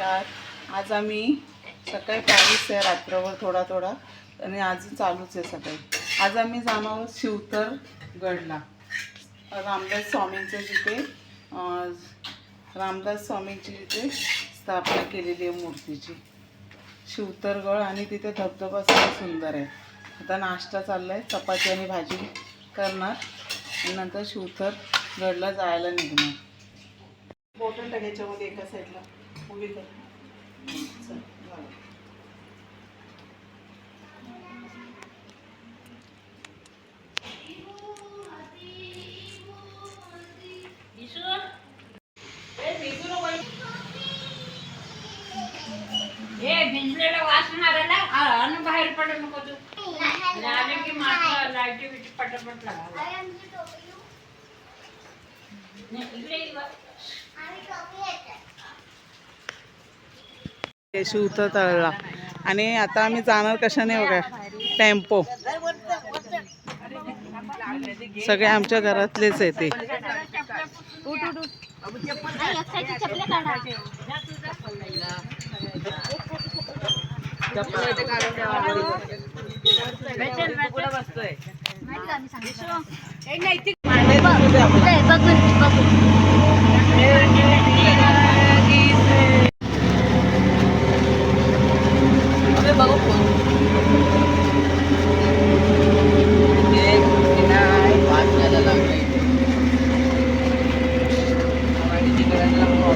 नमस्कार. आज आम्ही सकाळी पाऊस आहे रात्रभर थोडा थोडा आणि आज चालूच आहे सकाळी. आज आम्ही जाणार शिवतर गडला. रामदास स्वामींचं जिथे रामदास स्वामींची जिथे स्थापना केलेली आहे मूर्तीची. शिवतरगड आणि तिथे धबधबा सगळं सुंदर आहे. आता नाश्ता चालला आहे चपाती आणि भाजी करणार आणि नंतर शिवतर गडला जायला निघणार. बोटल टाक्याच्यामध्ये एका साईडला उभी कर चल, झालं. हे भिजलेलं वास मारायला अन्न बाहेर पडू नको तू आणि आले की मागं लाईटी बिटी पटापट लागायला नाही, इकडे ये उतर तळला आणि आता आम्ही जाणार कशाने बघा? टेम्पो. सगळे आमच्या घरातलेच आहे ते.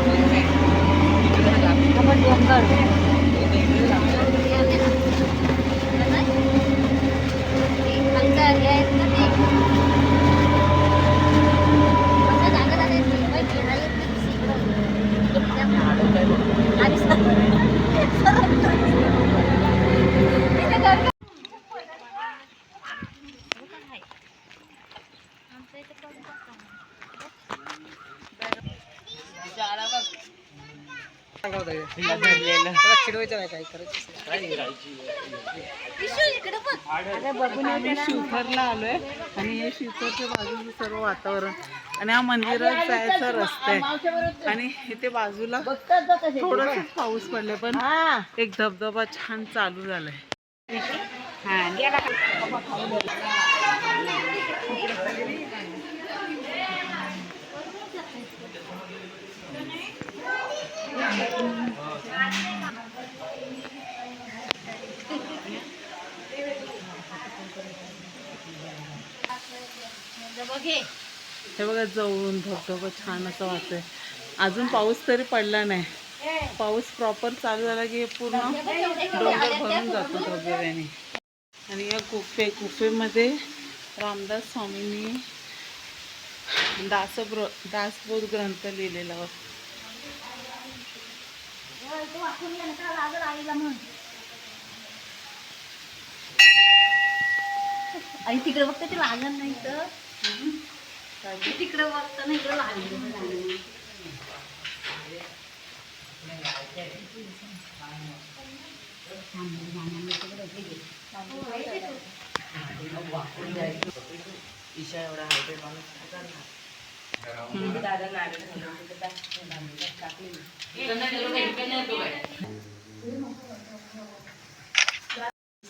怎么耽误？आम्ही शिवथरला आलोय आणि हे शिवथरच्या बाजूचं सर्व वातावरण आणि हा मंदिरात जायचा रस्ता आहे. आणि इथे बाजूला थोडस पाऊस पडलाय पण एक धबधबा छान चालू झालाय. हे बघा जवळून धबधबा छान असं वाटतंय. अजून पाऊस तरी पडला नाही. पाऊस प्रॉपर चालू झाला की हे पूर्ण डोंगर भरून जातो धबधब्याने आणि या गुफे गुफेमध्ये रामदास स्वामींनी दासब्र दासबोध ग्रंथ लिहिलेला होता तिकडे बघता ते लागण नाही तर. तिकडे बघता नाही इकडे लागलं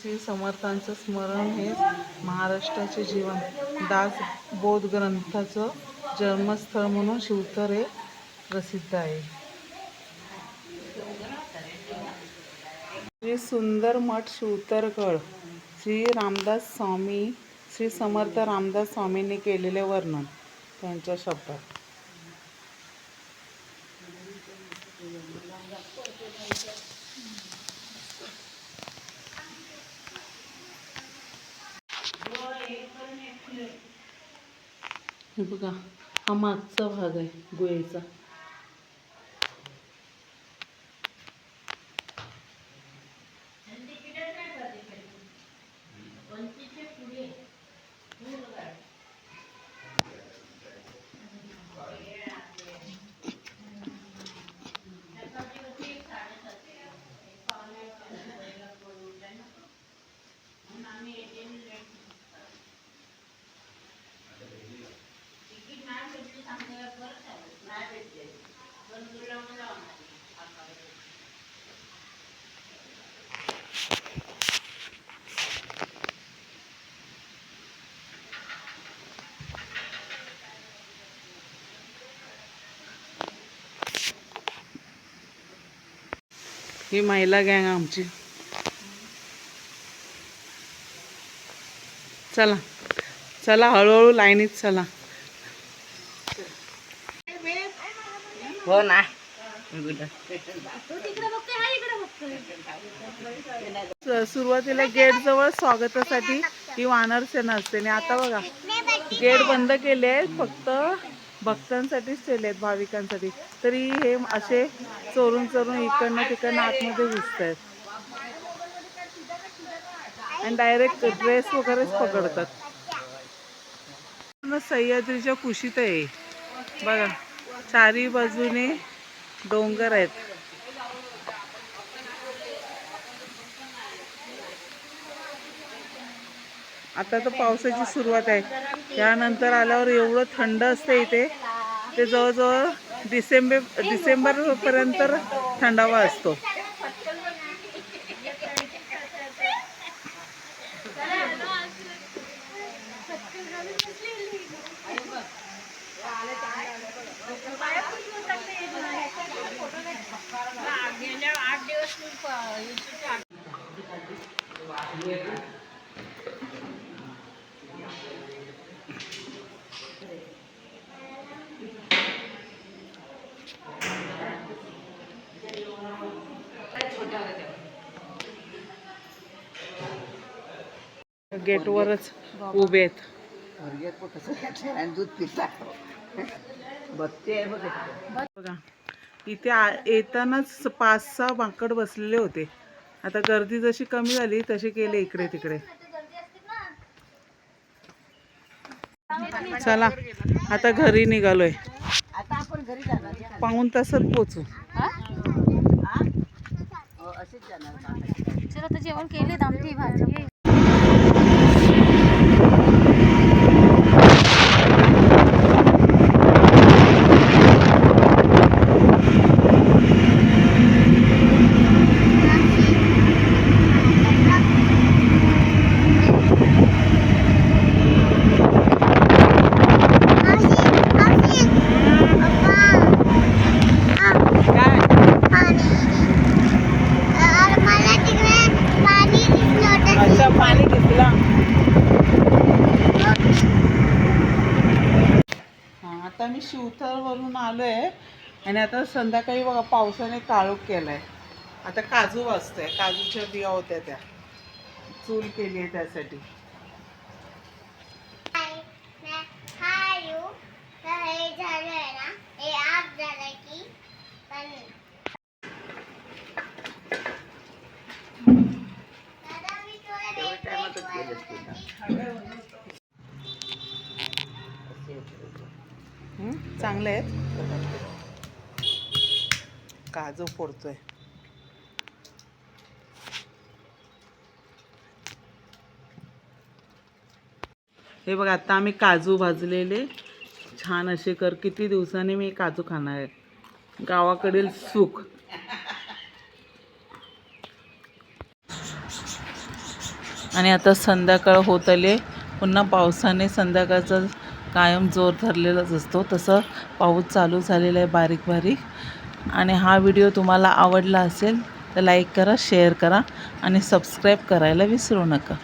श्री समर्थांचं स्मरण हे महाराष्ट्राचे जीवन. दास बोध ग्रंथाचं जन्मस्थळ म्हणून शिवतर हे प्रसिद्ध आहे. श्री सुंदर मठ शिवतरगड श्री रामदास स्वामी श्री समर्थ रामदास स्वामींनी केलेले वर्णन. त्यांच्या शब्दात. हे बघा हा मागचा भाग आहे गुहेचा ही महिला गँग आमची. चला चला हळूहळू लाईनीत चला. हो ना. सुरुवातीला गेट जवळ स्वागतासाठी ही वानर सेना असते. आणि आता बघा गेट बंद केले आहेत फक्त भक्तांसाठीच ठेवले आहेत भाविकांसाठी. तरी हे असे चोरून चोरून इकडनं तिकडनं आतमध्ये घुसत आहेत आणि डायरेक्ट ड्रेस वगैरेच पकडतात. सह्याद्रीच्या कुशीत आहे. बघा चारी बाजूने डोंगर आहेत. आता तर पावसाची सुरुवात आहे. त्यानंतर आल्यावर एवढं थंड असते इथे. ते जवळजवळ डिसेंबर डिसेंबरपर्यंत थंडावा असतो. गेटवरच उभे आहेत. दूध पिता बघते बघ. बघा इथे येतानाच पाच सहा माकड बसलेले होते. आता गर्दी जशी कमी झाली तशी गेले इकडे तिकडे. चला आता घरी निघालोय. आता आपण घरी जाणार पाऊन तासात पोचू. हो? असेच जाणार. चला तर जेवण केले आमटी भाजी. हा आता मी शिवथर वरून आलोय आणि आता संध्याकाळी बघा पावसाने काळोख केलाय. आता काजू वाजतोय काजूच्या बिया होत्या त्या. चूल केली आहे त्यासाठी. चांगले आहेत. काजू फोडतोय. हे बघा आता आम्ही काजू भाजलेले. छान असे कर किती दिवसांनी मी काजू खाणार आहे. गावाकडील सुख. आणि आता संध्याकाळ होत आले पुन्हा पावसाने संध्याकाळचा कायम जोर धरलेलाच असतो. तसं पाऊस चालू झालेला आहे बारीक बारीक. आणि हा व्हिडिओ तुम्हाला आवडला असेल तर लाईक करा शेअर करा आणि सबस्क्राईब करायला विसरू नका.